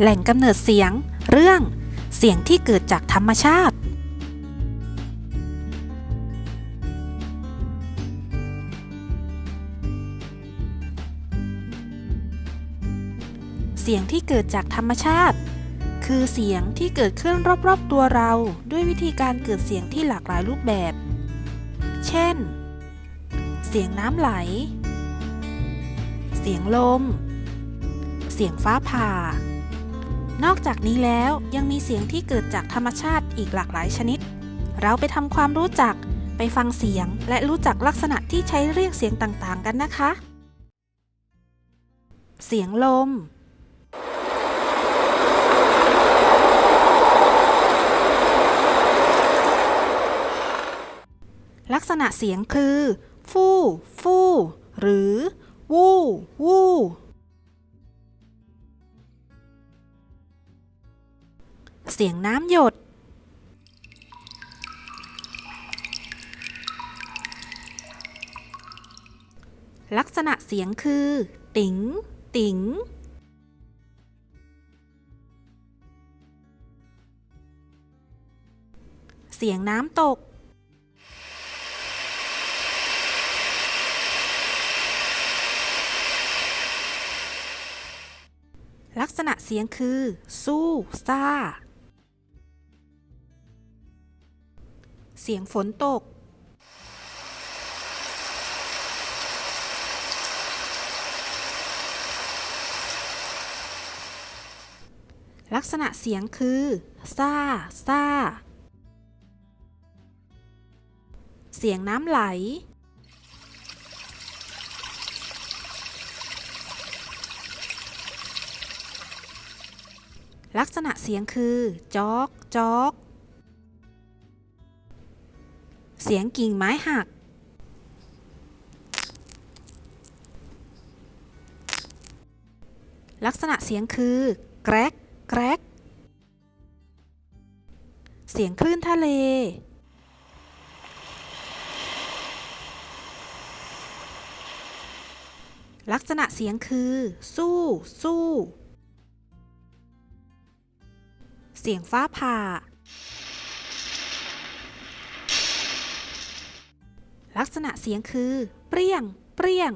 แหล่งกำเนิดเสียง เรื่อง เสียงที่เกิดจากธรรมชาติ เสียงที่เกิดจากธรรมชาติ คือเสียงที่เกิดขึ้นรอบๆตัวเราด้วยวิธีการเกิดเสียงที่หลากหลายรูปแบบ เช่น เสียงน้ำไหล เสียงลม เสียงฟ้าผ่า นอกจากนี้แล้วยังมีเสียงที่เกิดจากธรรมชาติอีกหลากหลายชนิด เราไปทำความรู้จักไปฟังเสียงและรู้จักลักษณะที่ใช้เรียกเสียงต่างๆ กันนะคะ เสียงลม ลักษณะเสียงคือ ฟู่ฟู่หรือ วู่วู่ เสียงน้ำหยด ลักษณะเสียงคือ ติ๋ง ติ๋งเสียงน้ำตก ลักษณะเสียงคือ สู้ซ่า เสียงฝนตก ลักษณะเสียงคือซาซาเสียงน้ำไหล ลักษณะเสียงคือจอกจอก เสียงกิ่งไม้หัก ลักษณะเสียงคือ แกรกแกรกเสียงคลื่นทะเล ลักษณะเสียงคือ สู้ สู้ เสียงฟ้าผ่า ลักษณะเสียงคือ เปรี้ยง เปรี้ยง